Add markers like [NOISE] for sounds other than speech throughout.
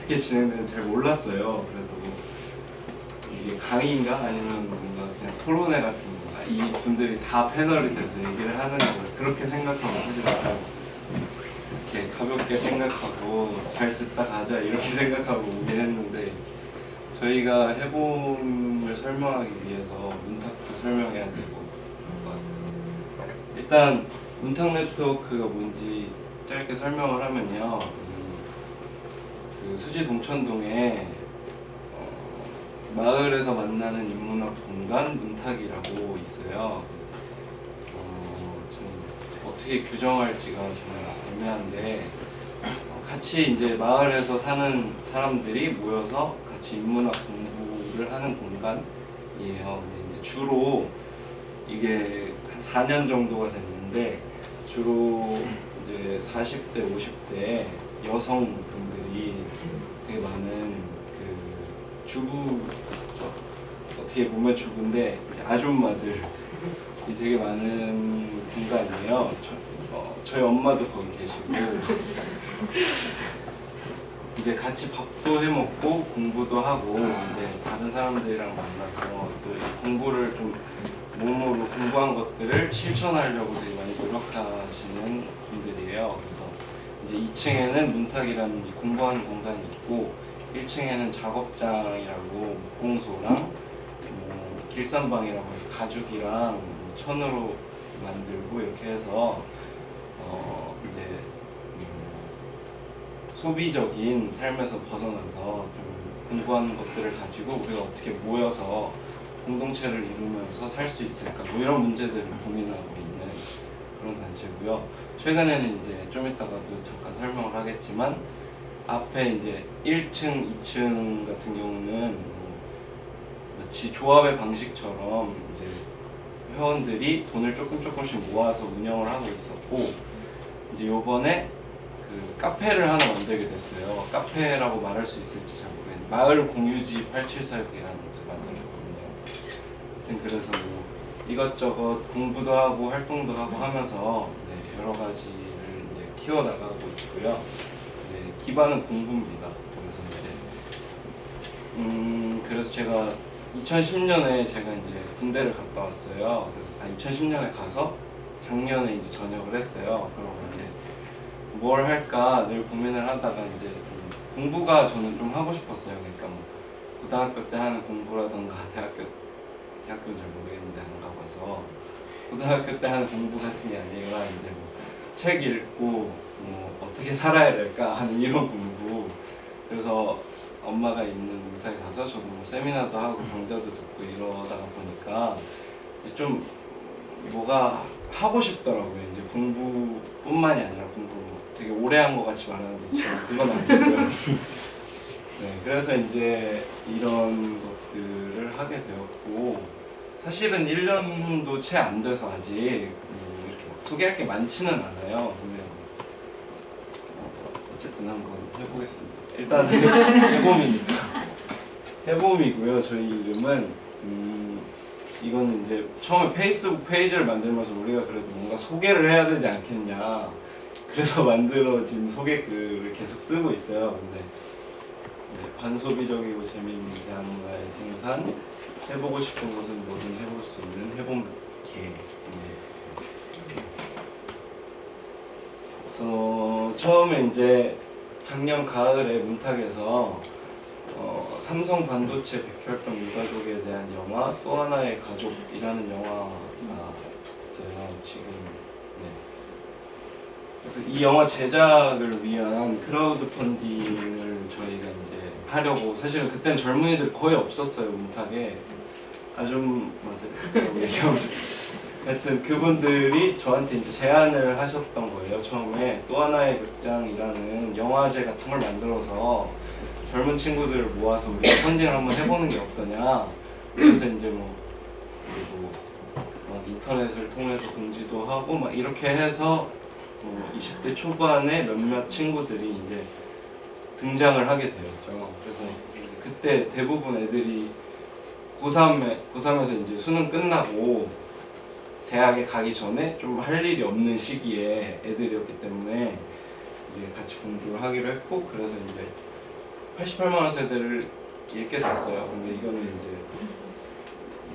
어떻게 진행되는지 잘 몰랐어요. 그래서 뭐 이게 강의인가 아니면 뭔가 그냥 토론회 같은 거. 아, 이 분들이 다 패널이 돼서 얘기를 하는 거 그렇게 생각하고 사실 약간 이렇게 가볍게 생각하고 잘 듣다 가자 이렇게 [LAUGHS] 생각하고 오긴 했는데 저희가 해봄을 설명하기 위해서 문탁도 설명해야 되고 일단 문탁 네트워크가 뭔지 짧게 설명을 하면요 음, 그 수지 동천동에 어, 마을에서 만나는 인문학 공간 문탁이라고 있어요. 어, 좀 어떻게 규정할지가 좀 애매한데 어, 같이 이제 마을에서 사는 사람들이 모여서 같이 인문학 공부를 하는 공간이에요. 이제 주로 이게 한 4년 정도가 됐는데 주로 이제 40대, 50대 여성분들 많은 그 주부죠. 어떻게 보면 주부인데 아줌마들이 되게 많은 공간이에요. 저, 어, 저희 엄마도 거기 계시고 이제 같이 밥도 해 먹고 공부도 하고 이제 다른 사람들이랑 만나서 또이 공부를 좀 몸으로 공부한 것들을 실천하려고 되게 많이 노력하시는 분들이에요. 그래서 이제 2층에는 문탁이라는 이 공부하는 공간이 있고 1층에는 작업장이라고 목공소랑 뭐 길쌈방이라고 해서 가죽이랑 뭐 천으로 만들고 이렇게 해서 어 이제 음 소비적인 삶에서 벗어나서 좀 공부하는 것들을 가지고 우리가 어떻게 모여서 공동체를 이루면서 살 수 있을까 뭐 이런 문제들을 고민하고 있는 그런 단체고요. 최근에는 이제 좀 이따가도 잠깐 설명을 하겠지만 앞에 이제 1층, 2층 같은 경우는 뭐 마치 조합의 방식처럼 이제 회원들이 돈을 조금 조금씩 모아서 운영을 하고 있었고 이제 요번에 그 카페를 하나 만들게 됐어요. 카페라고 말할 수 있을지 잘 모르겠는데 마을 공유지 8746이라는 곳을 만들었거든요. 하여튼 그래서 뭐 이것저것 공부도 하고 활동도 하고 하면서 네, 여러 가지를 이제 키워 나가고 있고요. 네, 기반은 공부입니다. 그래서 이제 음 그래서 제가 2010년에 제가 이제 군대를 갔다 왔어요. 그래서 아, 2010년에 가서 작년에 이제 전역을 했어요. 그러고 이제 뭘 할까 늘 고민을 하다가 이제 좀 공부가 저는 좀 하고 싶었어요. 그러니까 뭐 고등학교 때 하는 공부라던가 대학교 대학교는 잘 모르겠는데 안 가봐서 고등학교 때 하는 공부 같은 게 아니라 이제 뭐 책 읽고 뭐 어떻게 살아야 될까 하는 이런 공부. 그래서 엄마가 있는 문탁에 가서 저도 뭐 세미나도 하고 강좌도 듣고 이러다가 보니까 이제 좀 뭐가 하고 싶더라고요. 이제 공부뿐만이 아니라 공부 되게 오래 한 것 같이 말하는데 지금 그건 아니고요. [LAUGHS] 네, 그래서 이제 이런 것들을 하게 되었고 사실은 1년도 채 안 돼서 아직 음, 이렇게 막 소개할 게 많지는 않아요. 근데 어, 어쨌든 한번 해보겠습니다. 일단 [LAUGHS] 해봄이니까 해봄이고요. 저희 이름은 음, 이거는 이제 처음에 페이스북 페이지를 만들면서 우리가 그래도 뭔가 소개를 해야 되지 않겠냐. 그래서 [LAUGHS] 만들어진 소개글을 계속 쓰고 있어요. 근데 네, 반소비적이고 재미있는 대한문화의 생산 해보고 싶은 것은 뭐든 해볼 수 있는 해봄 개. 네. 그래서 처음에 이제 작년 가을에 문탁에서 어, 삼성 반도체 백혈병 유가족에 대한 영화 또 하나의 가족이라는 영화가 있어요. 지금 네. 그래서 이 영화 제작을 위한 크라우드 펀딩을 저희가 이제 하려고 사실은 그때는 젊은이들 거의 없었어요 문탁에 아줌마들이라고 [LAUGHS] 얘기하면 하여튼 그분들이 저한테 이제 제안을 하셨던 거예요 처음에 또 하나의 극장이라는 영화제 같은 걸 만들어서 젊은 친구들을 모아서 우리가 펀딩을 한번 해보는 게 어떠냐 그래서 이제 뭐 그리고 막 인터넷을 통해서 공지도 하고 막 이렇게 해서 뭐 20대 초반에 몇몇 친구들이 이제 등장을 하게 되었죠. 그래서 그때 대부분 애들이 고3에 고3에서 이제 수능 끝나고 대학에 가기 전에 좀 할 일이 없는 시기에 애들이었기 때문에 이제 같이 공부를 하기로 했고 그래서 이제 88만 원 세대를 읽게 됐어요. 근데 이거는 이제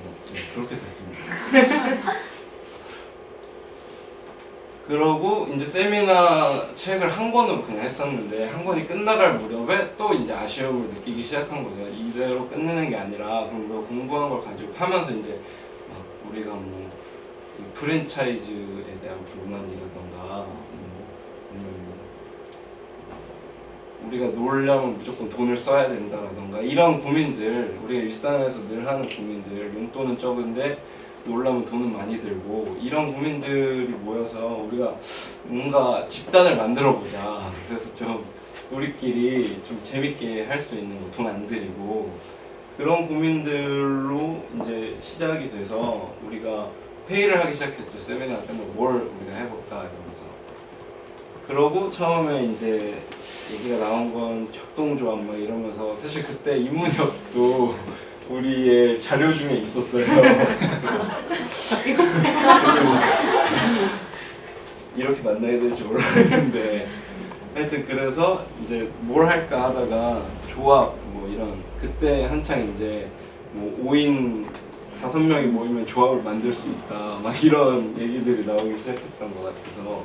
뭐, 네, 그렇게 됐습니다. [LAUGHS] 그러고 이제 세미나 책을 한 권으로 그냥 했었는데 한 권이 끝나갈 무렵에 또 이제 아쉬움을 느끼기 시작한 거죠. 이대로 끝내는 게 아니라 그럼 뭐 공부한 걸 가지고 하면서 이제 막 우리가 뭐이 프랜차이즈에 대한 불만이라던가 뭐 우리가 놀려면 무조건 돈을 써야 된다라던가 이런 고민들 우리가 일상에서 늘 하는 고민들 용돈은 적은데 놀라면 돈은 많이 들고 이런 고민들이 모여서 우리가 뭔가 집단을 만들어 보자. 그래서 좀 우리끼리 좀 재밌게 할 수 있는 거 돈 안 들이고 그런 고민들로 이제 시작이 돼서 우리가 회의를 하기 시작했죠. 세미나 때문에 뭘 우리가 해볼까 이러면서. 그러고 처음에 이제 얘기가 나온 건 협동조합 막 이러면서 사실 그때 이문혁도 [LAUGHS] 우리의 자료 중에 있었어요. [LAUGHS] 이렇게 만나야 될줄 몰랐는데. 하여튼 그래서 이제 뭘 할까 하다가 조합 뭐 이런 그때 한창 이제 뭐 5인 다섯 명이 모이면 조합을 만들 수 있다 막 이런 얘기들이 나오기 시작했던 것 같아서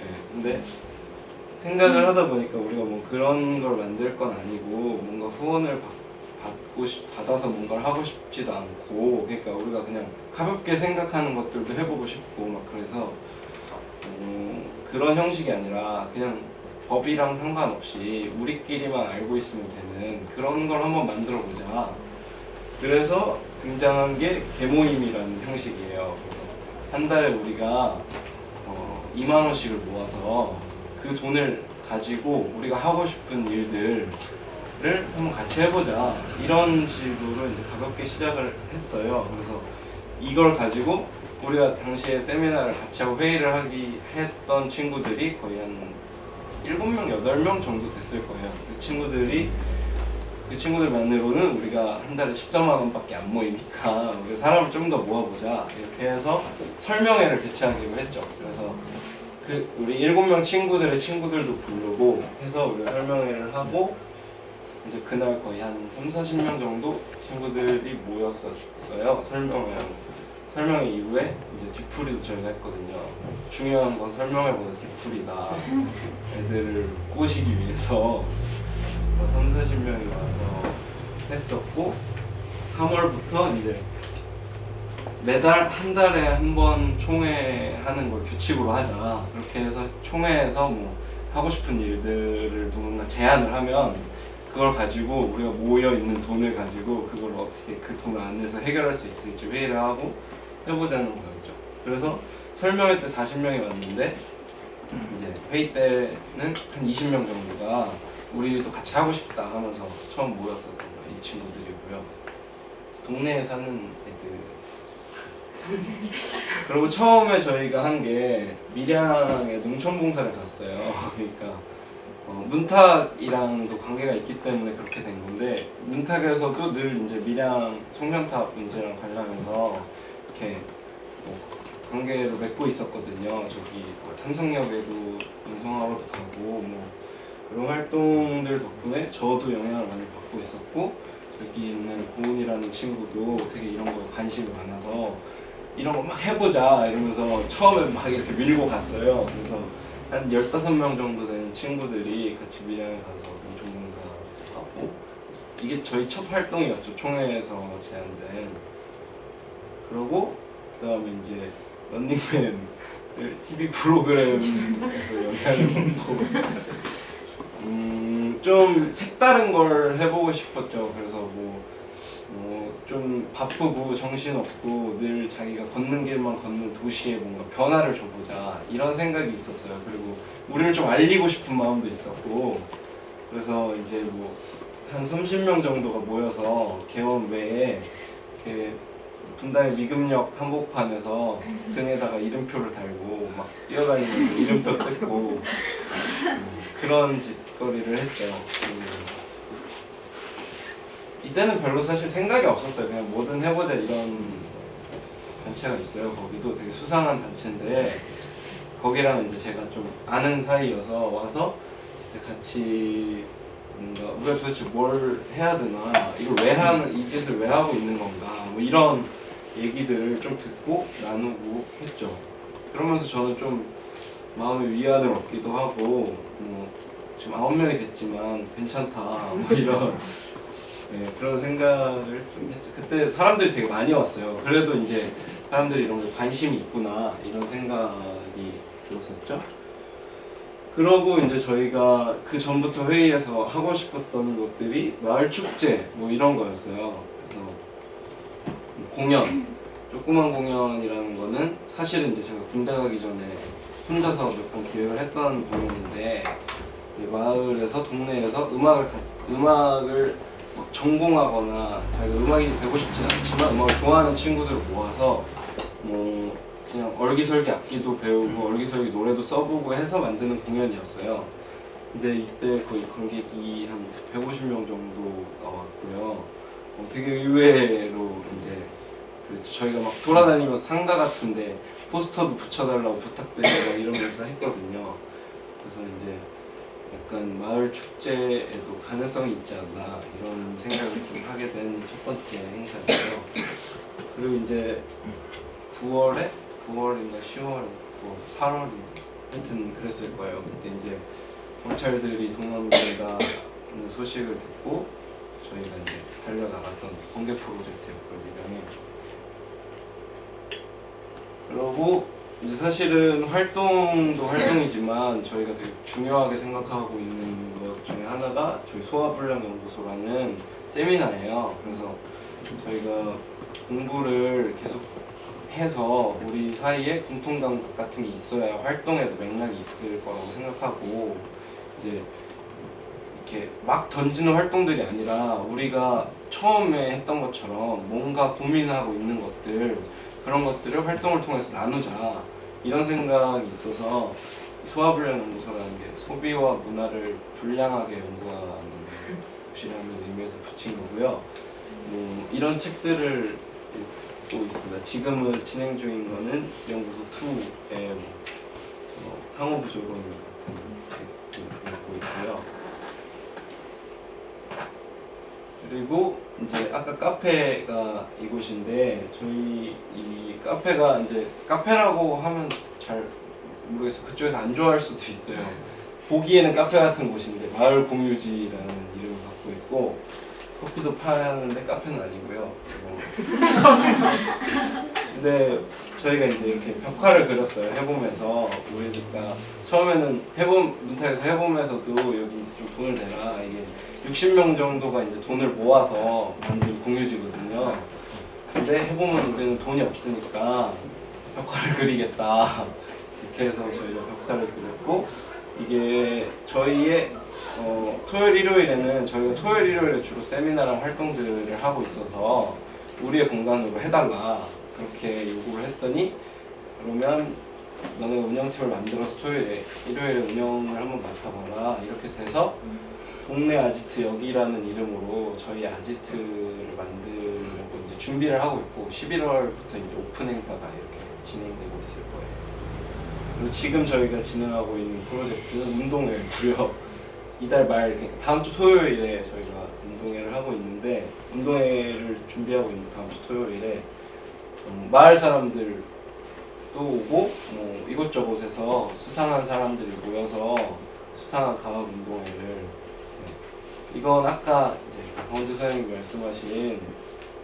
예, 근데 생각을 하다 보니까 우리가 뭐 그런 걸 만들 건 아니고 뭔가 후원을 받, 받고 싶, 받아서 뭔가를 하고 싶지도 않고 그러니까 우리가 그냥 가볍게 생각하는 것들도 해보고 싶고 막 그래서 음, 그런 형식이 아니라 그냥 법이랑 상관없이 우리끼리만 알고 있으면 되는 그런 걸 한번 만들어 보자. 그래서 등장한 게 개모임이라는 형식이에요. 한 달에 우리가 어, 2만 원씩을 모아서 그 돈을 가지고 우리가 하고 싶은 일들을 한번 같이 해보자 이런 식으로 이제 가볍게 시작을 했어요. 그래서 이걸 가지고 우리가 당시에 세미나를 같이 하고 회의를 하기 했던 친구들이 거의 한 7명, 8명 정도 됐을 거예요. 그 친구들이 그 친구들만으로는 우리가 한 달에 14만 원밖에 안 모이니까 우리 사람을 좀 더 모아보자 이렇게 해서 설명회를 개최하기로 했죠. 그래서 그 우리 일곱 명 친구들의 친구들도 부르고 해서 우리가 설명회를 하고 이제 그날 거의 한 3, 40명 정도 친구들이 모였었어요. 설명회 설명회 이후에 이제 뒤풀이도 저희가 했거든요. 중요한 건 설명회보다 뒤풀이다. 애들을 꼬시기 위해서 3, 40명이 와서 했었고 3월부터 이제 매달 한 달에 한 번 총회 하는 걸 규칙으로 하자 그렇게 해서 총회에서 뭐 하고 싶은 일들을 누군가 제안을 하면 그걸 가지고 우리가 모여 있는 돈을 가지고 그걸 어떻게 그 돈 안에서 해결할 수 있을지 회의를 하고 해보자는 거였죠. 그래서 설명회 때 40명이 왔는데 이제 회의 때는 한 20명 정도가 우리도 같이 하고 싶다 하면서 처음 거이 친구들이고요. 동네에 사는 애들. 그리고 처음에 저희가 한 게 밀양에 농촌봉사를 갔어요. 그러니까 어, 문탁이랑도 관계가 있기 때문에 그렇게 된 건데 문탁에서도 늘 이제 밀양 송전탑 문제랑 관련해서 이렇게 뭐 관계를 맺고 있었거든요. 저기 뭐 탐성역에도 운송하러 가고 뭐 그런 활동들 덕분에 저도 영향을 많이 받고 있었고 여기 있는 고은이라는 친구도 되게 이런 거에 관심이 많아서 이런 거 막 해보자 이러면서 처음에 막 이렇게 밀고 갔어요. 그래서 한 15명 정도 되는 친구들이 같이 밀양에 가서 농촌봉사 하고 이게 저희 첫 활동이었죠. 총회에서 제안된 그러고 그 다음에 이제 런닝맨 TV 프로그램에서 [LAUGHS] 영향을 받고 음, 좀 색다른 걸 해보고 싶었죠. 그래서 뭐, 뭐, 좀 바쁘고 정신없고 늘 자기가 걷는 길만 걷는 도시에 뭔가 변화를 줘보자. 이런 생각이 있었어요. 그리고 우리를 좀 알리고 싶은 마음도 있었고. 그래서 이제 뭐, 한 30명 정도가 모여서 개원 외에 이렇게 분당의 미금역 한복판에서 등에다가 이름표를 달고 막 뛰어다니면서 이름표 [LAUGHS] 뜯고 음, 그런 짓거리를 했죠. 음. 이때는 별로 사실 생각이 없었어요. 그냥 뭐든 해보자 이런 단체가 있어요. 거기도 되게 수상한 단체인데 거기랑 이제 제가 좀 아는 사이여서 와서 같이 뭔가 우리가 도대체 뭘 해야 되나 이걸 왜 하는 이 짓을 왜 하고 있는 건가 뭐 이런 얘기들을 좀 듣고 나누고 했죠. 그러면서 저는 좀 마음의 위안을 얻기도 하고 뭐 지금 아홉 명이 됐지만 괜찮다 뭐 이런 [LAUGHS] 네, 그런 생각을 좀 했죠. 그때 사람들이 되게 많이 왔어요. 그래도 이제 사람들이 이런 거 관심이 있구나 이런 생각이 들었었죠. 그러고 이제 저희가 그 전부터 회의에서 하고 싶었던 것들이 마을 축제 뭐 이런 거였어요. 그래서 공연, 조그만 공연이라는 거는 사실은 이제 제가 군대 가기 전에 혼자서 몇 번 기획을 했던 이 마을에서 동네에서 음악을 가- 음악을 막 전공하거나 자기가 음악인이 되고 싶진 않지만 음악을 좋아하는 친구들을 모아서 뭐 그냥 얼기설기 악기도 배우고 얼기설기 노래도 써보고 해서 만드는 공연이었어요. 근데 이때 거의 관객이 한 150명 정도가 왔고요. 어, 되게 의외로 이제 그 저희가 막 돌아다니면서 상가 같은데 포스터도 붙여달라고 부탁드리고 막 이러면서 했거든요. 그래서 이제 약간 마을 축제에도 가능성이 있지 않나 이런 생각을 좀 하게 된 첫 번째 행사였어요. 그리고 이제 9월에 9월인가 10월, 9월, 8월인가 하여튼 그랬을 거예요. 그때 이제 경찰들이 동원된다 는 소식을 듣고 저희가 이제 달려나갔던 번개 프로젝트였거든요. 그러고 이제 사실은 활동도 활동이지만 저희가 되게 중요하게 생각하고 있는 것 중에 하나가 저희 소아불량연구소라는 세미나예요. 그래서 저희가 공부를 계속 해서 우리 사이에 공통 감각 같은 게 있어야 활동에도 맥락이 있을 거라고 생각하고 이제 이렇게 막 던지는 활동들이 아니라 우리가 처음에 했던 것처럼 뭔가 고민하고 있는 것들 그런 것들을 활동을 통해서 나누자 이런 생각이 있어서 소화불량 연구소라는 게 소비와 문화를 불량하게 연구하는 곳이라는 의미에서 붙인 거고요. 뭐 이런 책들을 읽고 있습니다. 지금은 진행 중인 거는 연구소 2의 뭐 상호부조론 같은 책을 읽고 있고요. 그리고 이제 아까 카페가 이곳인데 저희 이 카페가 이제 카페라고 하면 잘 모르겠어요. 그쪽에서 안 좋아할 수도 있어요. 보기에는 카페 같은 곳인데 마을 공유지라는 이름을 갖고 있고 커피도 파는데 카페는 아니고요. 그리고 근데 [LAUGHS] 저희가 이제 이렇게 벽화를 그렸어요. 해봄에서 우리가 처음에는 해봄 문탁에서 해봄에서도 여기 좀 돈을 내라 이게 60명 정도가 이제 돈을 모아서 만든 공유지거든요. 근데 해보면 우리는 돈이 없으니까 벽화를 그리겠다 이렇게 해서 저희가 벽화를 그렸고 이게 저희의 어, 토요일 일요일에는 저희가 토요일 일요일에 주로 세미나랑 활동들을 하고 있어서 우리의 공간으로 해달라 그렇게 요구를 했더니 그러면 너네 운영팀을 만들어서 토요일에 일요일에 운영을 한번 맡아봐라 이렇게 돼서 동네 아지트 여기라는 이름으로 저희 아지트를 만들려고 이제 준비를 하고 있고 11월부터 이제 오픈 행사가 이렇게 진행되고 있을 거예요. 그리고 지금 저희가 진행하고 있는 프로젝트는 운동회고요. 이달 말 그러니까 다음 주 토요일에 저희가 운동회를 하고 있는데 운동회를 준비하고 있는 다음 주 토요일에 음, 마을 사람들 또 오고 뭐 이곳저곳에서 수상한 사람들이 모여서 수상한 가학 운동회를 네. 이건 아까 이제 강원주 사장님 말씀하신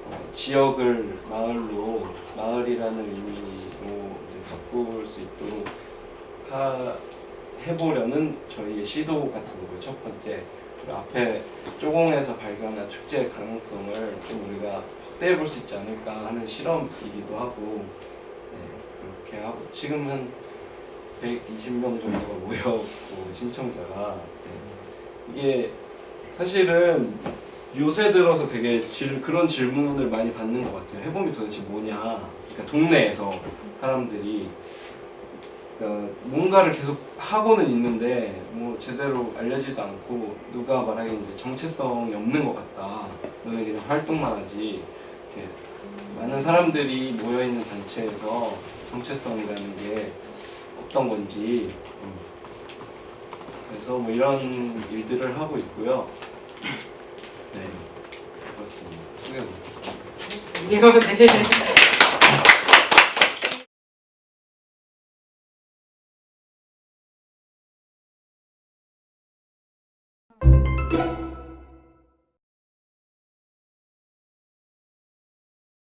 어, 지역을 마을로 마을이라는 의미로 바꿀 수 있도록 하, 해보려는 저희의 시도 같은 거고요 첫 번째 앞에 쪼공에서 발견한 축제의 가능성을 좀 우리가 확대해 볼 수 있지 않을까 하는 실험이기도 하고 네, 그렇게 하고 지금은 120명 정도가 모였고 신청자가 네. 이게 사실은 요새 들어서 되게 질, 그런 질문을 많이 받는 것 같아요. 해봄이 도대체 뭐냐? 그러니까 동네에서 사람들이 그러니까 뭔가를 계속 하고는 있는데 뭐 제대로 알려지도 않고 누가 말하기에 이제 정체성이 없는 것 같다. 너네 그냥 활동만 하지 이렇게 많은 사람들이 모여 있는 단체에서 정체성이라는 게 어떤 건지 음, 그래서 뭐 이런 일들을 하고 있고요. 네 그렇습니다. 소개 네.